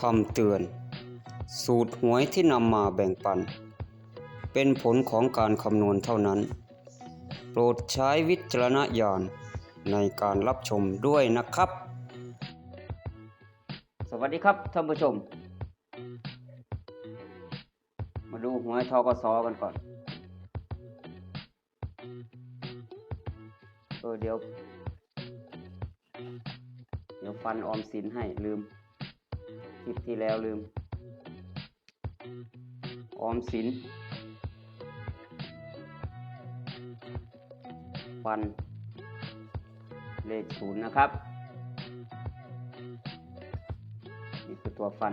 คำเตือน สูตรหวยที่นำมาแบ่งปัน เป็นผลของการคำนวณเท่านั้น โปรดใช้วิจารณญาณในการรับชมด้วยนะครับ สวัสดีครับท่านผู้ชม มาดูหวยทกสกันก่อนเออเดี๋ยว เดี๋ยวฟันออมสินให้ลืม คลิปที่แล้วลืม ออมสินฟัน เลขศูนย์นะครับ นี่คือตัวฟัน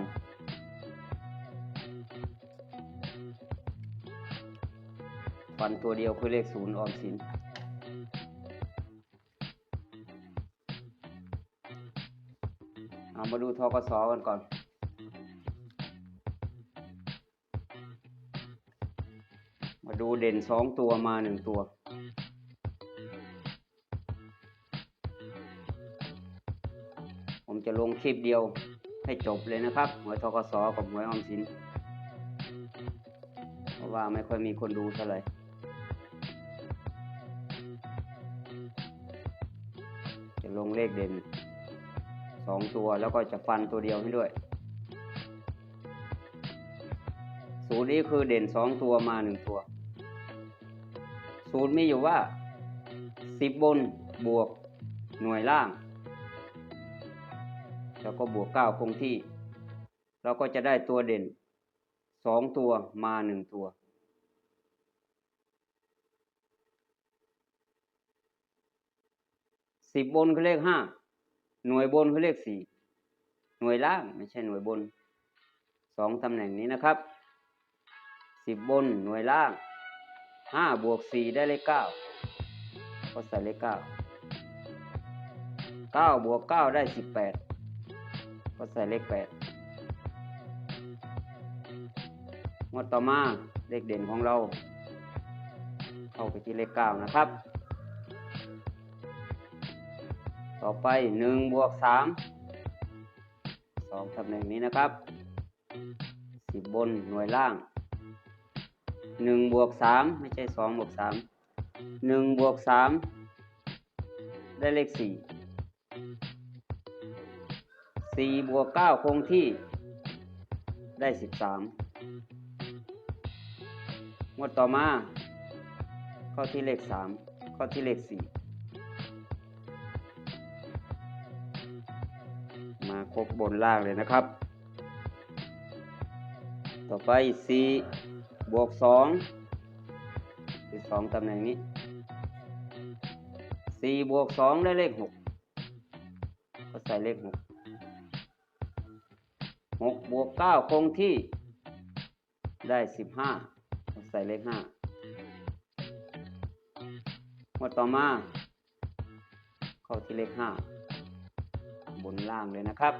ฟันตัวเดียวคือเลขศูนย์ออมสิน เอามาดูทกสกันก่อน ดูเด่นสองตัวมาหนึ่งตัว ผมจะลงคลิปเดียวให้จบเลยนะครับหวยทกสกับหวยออมสิน เพราะว่าไม่ค่อยมีคนดูเท่าไหร่จะลงเลขเด่นสองตัวแล้วก็จะฟันตัวเดียวให้ด้วยสูตรนี้คือเด่นสองตัวมาหนึ่งตัว สูตรมีอยู่ว่าสิบบนบวกหน่วยล่าง แล้วก็บวกเก้าคงที่ เราก็จะได้ตัวเด่นสองตัวมาหนึ่งตัวสิบบนคือเลขห้าหน่วยบนคือเลขสี่หน่วยล่างไม่ใช่หน่วยบนสองตำแหน่งนี้นะครับสิบบนหน่วยล่าง ห้าบวกสี่ได้เลขเก้าก็ใส่เลขเก้าเก้าบวกเก้าได้สิบแปดก็ใส่เลขแปดงวดต่อมาเลขเด่นของเรา เข้าไปที่เลขเก้านะครับ ต่อไปหนึ่งบวกสามสองตำแหน่งนี้นะครับสิบบนหน่วยล่าง หนึ่งบวกสามไม่ใช่สองบวกสามหนึ่งบวกสามได้เลขสี่สี่บวกเก้าคงที่ได้สิบสามงวดต่อมา ข้าที่เลขสามข้าที่เลขสี่มาครบบนล่างเลยนะครับ ต่อไป4 บวก2คือ2ตำแหน่งนี้4บวก2ได้เลข6ก็ใส่เลข6 6บวก9คงที่ได้15ก็ใส่เลข5หมดต่อมา เข้าที่เลข5บนล่างเลยนะครับ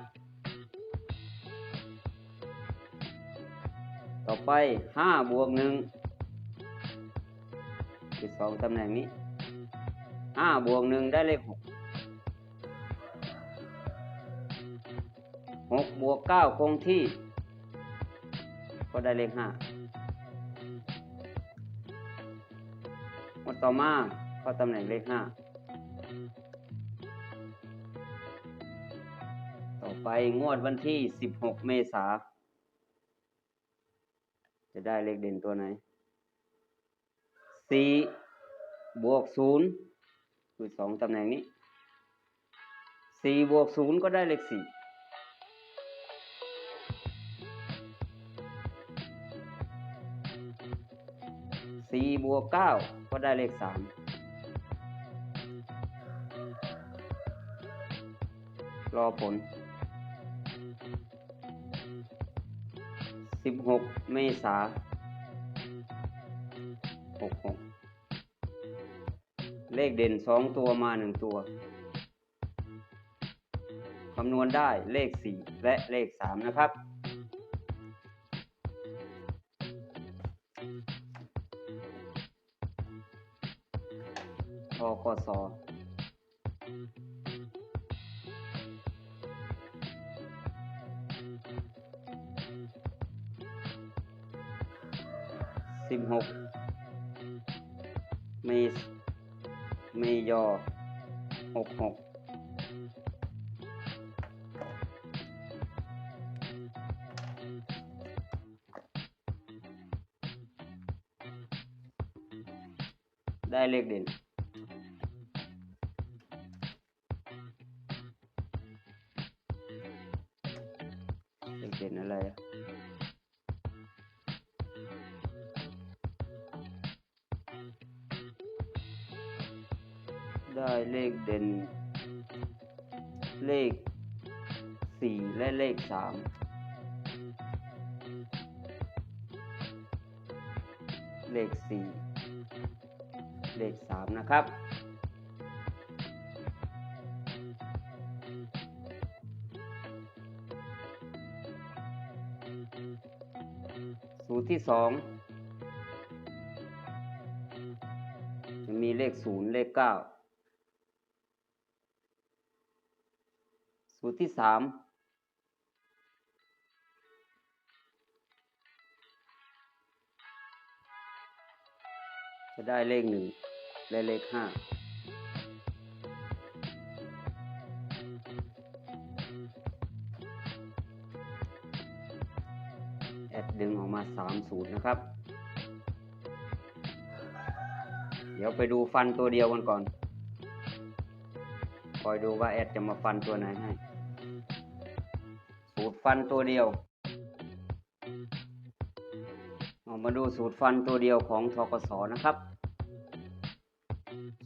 ต่อไปห้าบวกหนึ่งคือสองตำแหน่งนี้ห้าบวกหนึ่งได้เลขหกหกบวกเก้าคงที่ ก็ได้เลขห้าหมดต่อมาเข้าตำแหน่งเลขห้าต่อไปงวดวันที่ 16 เมษาจะ ได้เลขเด่นตัวไหน4บวก0คือสองตำแหน่งนี้4บวก0ก็ได้เลข4 4บวก9ก็ได้เลข3รอผล สิบหกเมษาหกหกเลขเด่นสองตัวมาหนึ่งตัวคำนวณได้เลขสี่และเลขสามนะครับ ทกส สิบหกเมษเมยอหกหกได้เลขเด่น ได้เลขเด่น เลข 4 และเลข 3 เลข 4 เลข 3 นะครับ สูตรที่ 2 จะมีเลข 0 เลข 9 สูตรที่สามจะได้เลขหนึ่งและเลขห้าแอดดึงออกมาสามสูตรนะครับ เดี๋ยวไปดูฟันตัวเดียวกันก่อน คอยดูว่าแอดจะมาฟันตัวไหนให้ สูตรฟันตัวเดียวเอามาดูสูตรฟันตัวเดียวของทกศนะครับ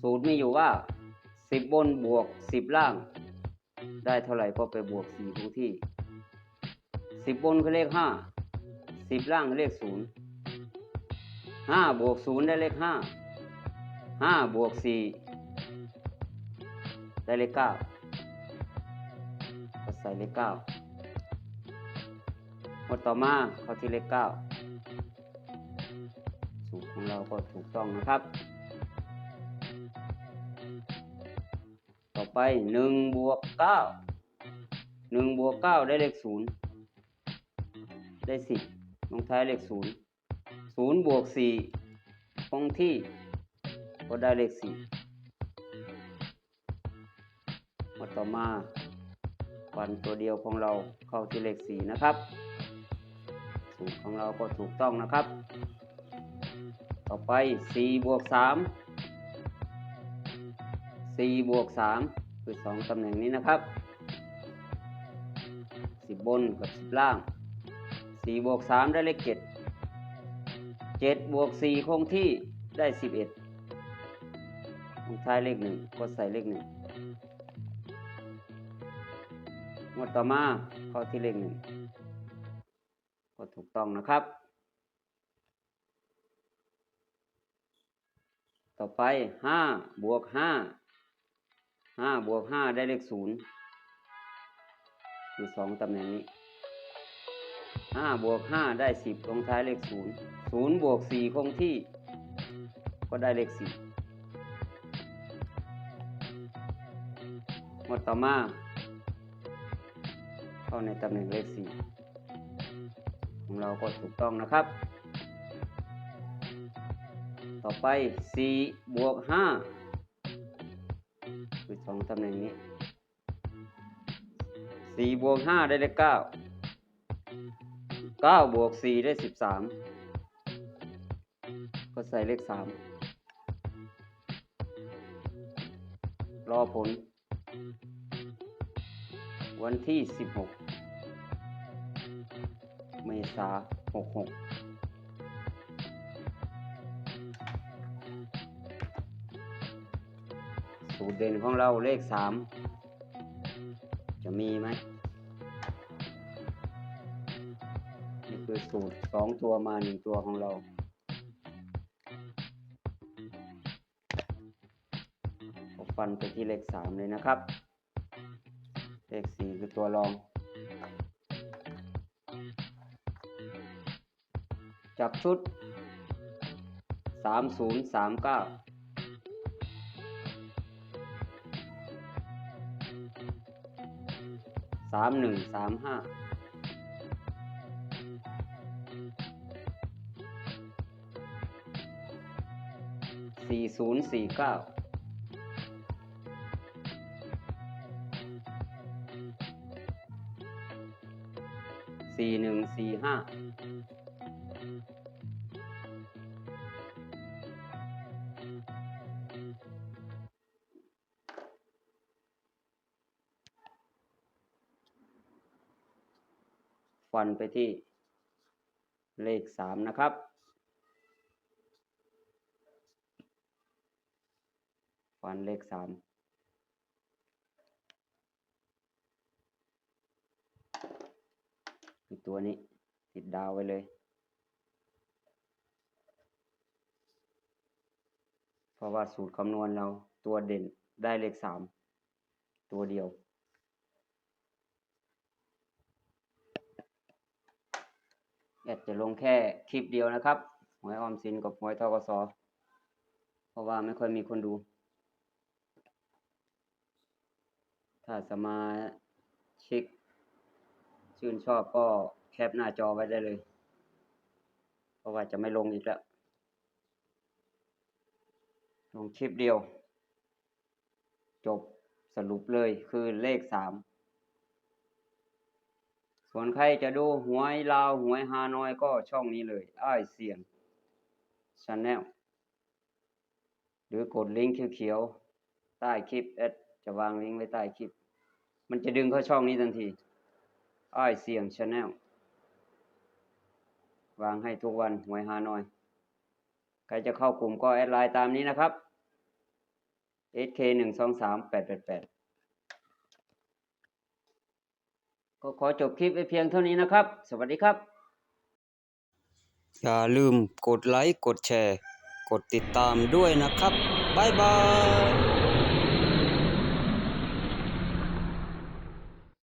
สูตรมีอยู่ว่าสิบบนบวกสิบล่าง ได้เท่าไหร่ก็ไปบวกสี่ทุกที่สิบบนคือเลขห้าสิบล่างคือเลขศูนย์ห้าบวกศูนย์ได้เลขห้าห้าบวกสี่ได้เลขเก้าก็ใส่เลขเก้า หมดต่อมาข้าที่เลขเก้าสูตรของเราก็ถูกต้องนะครับ ต่อไปหนึ่งบวกเก้าหนึ่งบวกเก้าได้เลขศูนย์ได้สิบลงท้ายเลขศูนย์ศูนย์บวกสี่คงที่ก็ได้เลขสี่มาต่อมาฟันตัวเดียวของเราเข้าที่เลขสี่นะครับ สูตรของเราก็ถูกต้องนะครับ ต่อไปสี่บวกสามสี่บวกสามคือสองตำแหน่งนี้นะครับสิบบนกับสิบล่างสี่บวกสามได้เลขเจ็ดเจ็ดบวกสี่คงที่ได้สิบเอ็ดลงท้ายเลขหนึ่งก็ใส่เลขหนึ่งหมดต่อมาเข้าที่เลขหนึ่ง ก็ถูกต้องนะครับ ต่อไปห้าบวกห้าห้าบวกห้าได้เลขศูนย์คือสองตำแหน่งนี้ห้าบวกห้าได้สิบลงท้ายเลขศูนย์ศูนย์บวกสี่คงที่ ก็ได้เลขสี่หมดต่อมา เข้าในตำแหน่งเลขสี่ ของเราก็ถูกต้องนะครับ ต่อไปสี่บวกห้าคือสองตำแหน่งนี้สี่บวกห้าได้เลขเก้าเก้าบวกสี่ได้สิบสามก็ใส่เลขสามรอผล วันที่สิบหก เมษาหกหกสูตรเด่นของเราเลขสามจะมีไหมนี่คือสูตรสองตัวมาหนึ่งตัวของเราฟันไปที่เลขสามเลยนะครับ เลขสี่คือตัวรอง จับชุดสามศูนย์สามเก้าสามหนึ่งสามห้าสี่ศูนย์สี่เก้าสี่หนึ่งสี่ห้า ฟันไปที่เลขสามนะครับ ฟันเลขสามคือตัวนี้ติดดาวไว้เลย เพราะว่าสูตรคำนวณเราตัวเด่นได้เลขสามตัวเดียว แอดจะลงแค่คลิปเดียวนะครับหวยออมสินกับหวยทกสเพราะว่าไม่ค่อยมีคนดู ถ้าสมาชิก ชื่นชอบก็แคปหน้าจอไว้ได้เลย เพราะว่าจะไม่ลงอีกแล้ว งคลิปเดียว จบสรุปเลยคือเลขสามส่วนใครจะดูหวยลาวหวยฮานอยก็ช่องนี้เลยอ้ายเสียงชาแนลหรือกดลิงก์เขียวๆใต้คลิปแอดจะวางลิงก์ไว้ใต้คลิป มันจะดึงเข้าช่องนี้ทันทีอ้ายเสียงชาแนลวางให้ทุกวันหวยฮานอย ใครจะเข้ากลุ่มก็แอดไลน์ตามนี้นะครับ SK หนึ่งสองสามแปดแปดแปดก็ขอจบคลิปไปเพียงเท่านี้นะครับ สวัสดีครับ อย่าลืมกดไลค์ กดแชร์ กดติดตามด้วยนะครับ บ๊ายบาย